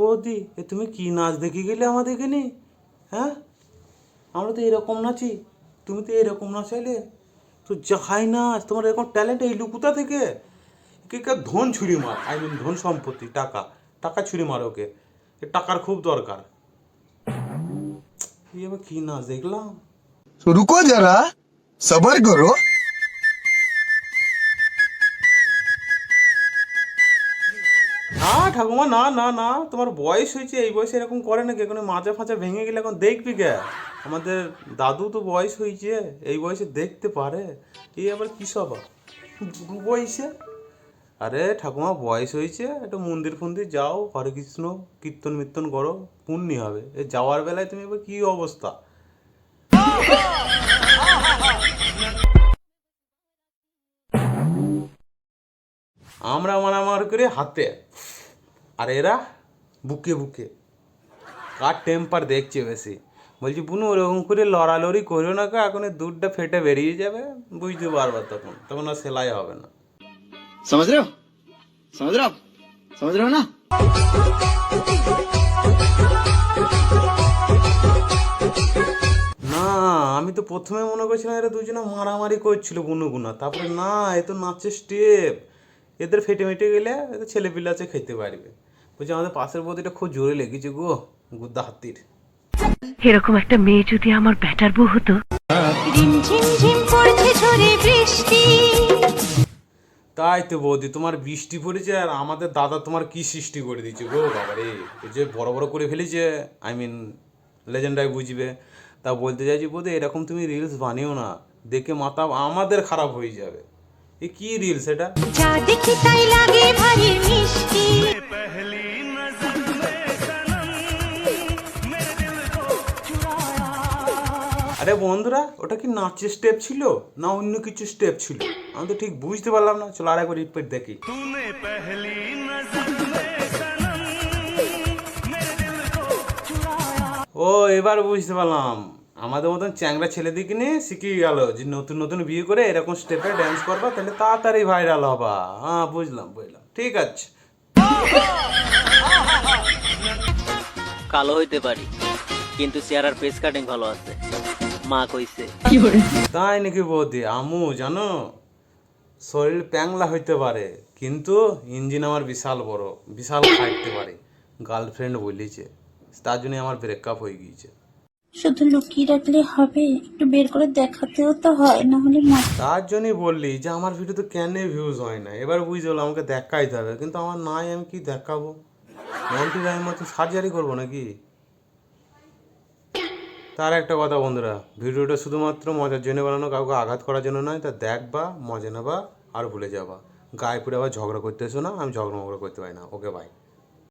বৌদি এ তুমি কি নাচ দেখে গেলে আমাদের এখানে হ্যাঁ আমরা তো এরকম নাচি তুমি তো এরকম নাচাইলে তো যাহাই নাচ তোমার এরকম ট্যালেন্ট এইলু কোথা থেকে কে কে ধন ছুরি মার আই মিন ধন সম্পত্তি টাকা টাকা ছুরি মার ওকে এ টাকার খুব দরকার এই আবার কি নাচ দেখলাম तो रुको जरा सबर करो ঠাকুমা, না না না, তোমার বয়স হয়েছে, এই বয়সে এরকম করে নাকি? এখন মাজা ফাঁচা ভেঙে গেলে এখন দেখবি কে? আমাদের দাদু তো বয়স হয়েছে, এই বয়সে দেখতে পারে। এই আবার কী সব? বয়সে? আরে ঠাকুমা, বয়স হয়েছে, একটু মন্দির ফন্দির যাও, হরে কৃষ্ণ, কীর্তন মীর্তন করো, পুণ্যি হবে। এ যাওয়ার বেলায় তুমি এবার কী অবস্থা? আমরা মারামার করে হাতে। আর এরা বুকে বুকে কার টেম্পার দেখছে বেশি বলছি বুনু ওরকম করে লড়ালড়ি করিও না এখন দুধটা ফেটে বেরিয়ে যাবে বুঝতে পারব তখন তখন আর সেলাই হবে না না আমি তো প্রথমে মনে করছিলাম এরা দুজনে মারামারি করছিল গুনগুনা তারপরে না এ তো নাচের স্টেপ এদের ফেটে মেটে গেলে এদের ছেলে আছে খেতে পারবে বলছি আমাদের পাশের বদিটা খুব জোরে লেগেছে গো গুদ্দা হাতির। এরকম একটা মেয়ে যদি আমার ব্যাটার বউ হতো? তাই তো বৌদি তোমার বৃষ্টি পড়েছে আর আমাদের দাদা তোমার কি সৃষ্টি করে দিয়েছে গো বাবা রে এই যে বড় বড় করে ফেলেছে আই মিন লেজেন্ডাই বুঝবে। তা বলতে চাইছি বৌদি এরকম তুমি রিলস বানিও না দেখে মাথা আমাদের খারাপ হয়ে যাবে। এ কি রিলস এটা? যা দেখি তাই লাগে ভারী মিষ্টি। আরে বন্ধুরা ওটা কি নাচের স্টেপ ছিল না অন্য কিছু স্টেপ ছিল? আমি তো ঠিক বুঝতে পারলাম না চলো আরেকবার রিপিট দেখি। ও এবার বুঝতে পারলাম। আমাদের মতন চ্যাংরা ছেলেদিকে নিয়ে শিখিয়ে গেল যে নতুন নতুন বিয়ে করে এরকম স্টেপে ড্যান্স করবা তাহলে তাড়াতাড়ি ভাইরাল হবা। হ্যাঁ বুঝলাম বুঝলাম। ঠিক আছে। কালো হইতে পারি কিন্তু চেহারার ফেস কাটিং ভালো আছে। মা কইছে। তাই নাকি বৌদি? আমু জানো? শরীর প্যাংলা হইতে পারে কিন্তু ইঞ্জিন আমার বিশাল বড় বিশাল খাইতে পারে। গার্লফ্রেন্ড বলেছে তার জন্য আমার ব্রেকআপ হয়ে গিয়েছে। শুধু লুকিয়ে রাখলে হবে একটু বের করে দেখাতেও তো হয় না হলে তার জন্যই বললি যে আমার ভিডিও তো কেন ভিউজ হয় না? এবার বুঝতে হলো আমাকে দেখাইতে হবে কিন্তু আমার নাই আমি কি দেখাবো? মন্টি রায়ের মতো সার্জারি করব নাকি? তার একটা কথা বন্ধুরা, ভিডিওটা শুধুমাত্র মজার জন্য বানানো, কাউকে আঘাত করার জন্য নয়, তা দেখবা, মজা নেবা আর ভুলে যাবা। গায়ে পুরে আবার ঝগড়া করতে এসো না, আমি ঝগড়া মগড়া করতে পারি না। Okay bye